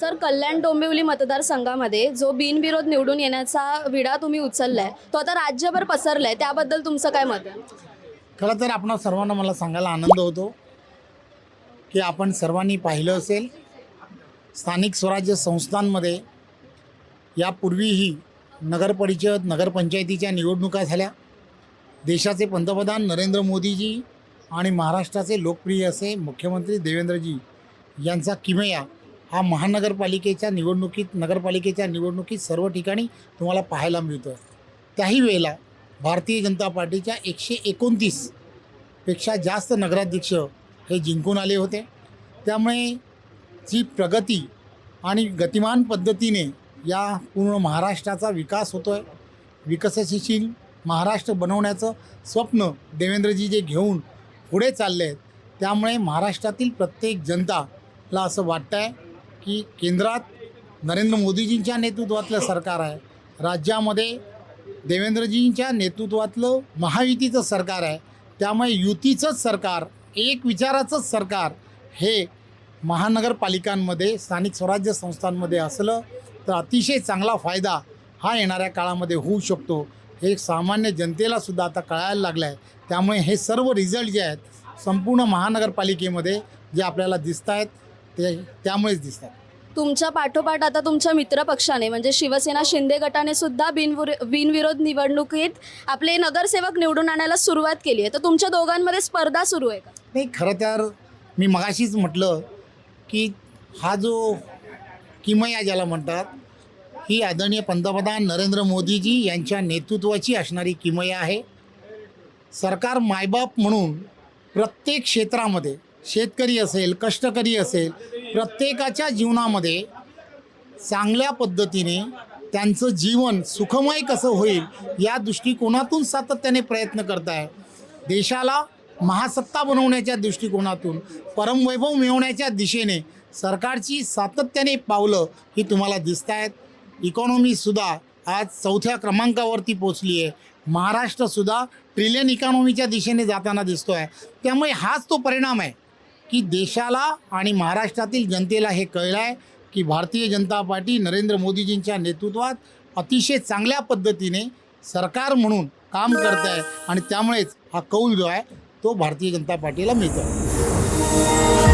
Sir Kalyan Dombivli मतदारसंघामध्ये जो बिनविरोध निवडून येण्याचा विडा तुम्ही उचललाय तो आता राज्यभर पसरलाय त्याबद्दल तुमचं काय मत आहे? खरं तर आपण सर्वांना मला सांगायला आनंद होतो की आपण सर्वांनी पाहिलं असेल स्थानिक स्वराज्य संस्थांमध्ये यापूर्वीही नगरपरिषद नगरपंचायतीच्या निवडणुका झाल्या. देशाचे पंतप्रधान नरेंद्र मोदीजी आणि महाराष्ट्राचे लोकप्रिय असे मुख्यमंत्री देवेंद्रजी यांचा किमया हा महानगरपालिकेच्या निवडणुकीत नगरपालिकेच्या निवडणुकीत सर्व ठिकाणी तुम्हाला पाहायला मिळतो. त्याही वेळेला भारतीय जनता पार्टीच्या एकशे एकोणतीसपेक्षा जास्त नगराध्यक्ष हे जिंकून आले होते. त्यामुळे जी प्रगती आणि गतिमान पद्धतीने या पूर्ण महाराष्ट्राचा विकास होतो आहे विकसनशील महाराष्ट्र बनवण्याचं स्वप्न देवेंद्रजी जे घेऊन पुढे चालले आहेत त्यामुळे महाराष्ट्रातील प्रत्येक जनताला असं वाटतं आहे की केंद्रात नरेंद्र मोदीजींच्या नेतृत्वातलं सरकार आहे. राज्यामध्ये देवेंद्रजींच्या नेतृत्वातलं महायुतीचं सरकार आहे. त्यामुळे युतीचंच सरकार एक विचाराचंच सरकार हे महानगरपालिकांमध्ये स्थानिक स्वराज्य संस्थांमध्ये असलं तर अतिशय चांगला फायदा हा येणाऱ्या काळामध्ये होऊ शकतो. हे सामान्य जनतेला सुद्धा आता कळायला लागलं आहे त्यामुळे हे सर्व रिझल्ट जे आहेत संपूर्ण महानगरपालिकेमध्ये जे आपल्याला दिसत आहेत ते त्यामुळेच दिसत आहेत तुमच्या पाठोपाठ आता तुमच्या मित्रपक्षाने म्हणजे शिवसेना शिंदे गटाने सुद्धा बिनविर बिनविरोध निवडणुकीत आपले नगरसेवक निवडून आणायला सुरुवात केली आहे. तर तुमच्या दोघांमध्ये स्पर्धा सुरू आहे का? नाही खरं तर मी मगाशीच म्हटलं की हा जो किमया ज्याला म्हणतात ही आदरणीय पंतप्रधान नरेंद्र मोदीजी यांच्या नेतृत्वाची असणारी किमया आहे. सरकार मायबाप म्हणून प्रत्येक क्षेत्रामध्ये शेतकरी असेल कष्टकरी असेल प्रत्येकाच्या जीवनामध्ये चांगल्या पद्धतीने त्यांचं जीवन सुखमय कसं होईल या दृष्टिकोनातून सातत्याने प्रयत्न करत आहे देशाला महासत्ता बनवण्याच्या दृष्टिकोनातून परमवैभव मिळवण्याच्या दिशेने सरकारची सातत्याने पावलं ही तुम्हाला दिसत आहेत इकॉनॉमीसुद्धा आज चौथ्या क्रमांकावरती पोचली आहे. महाराष्ट्रसुद्धा ट्रिलियन इकॉनॉमीच्या दिशेने जाताना दिसतो आहे त्यामुळे हाच तो परिणाम आहे. की देशाला आणि महाराष्ट्रातील जनतेला हे कळलं आहे की भारतीय जनता पार्टी नरेंद्र मोदीजींच्या नेतृत्वात अतिशय चांगल्या पद्धतीने सरकार म्हणून काम करत आहे आणि त्यामुळेच हा कौल जो आहे तो भारतीय जनता पार्टीला मिळतो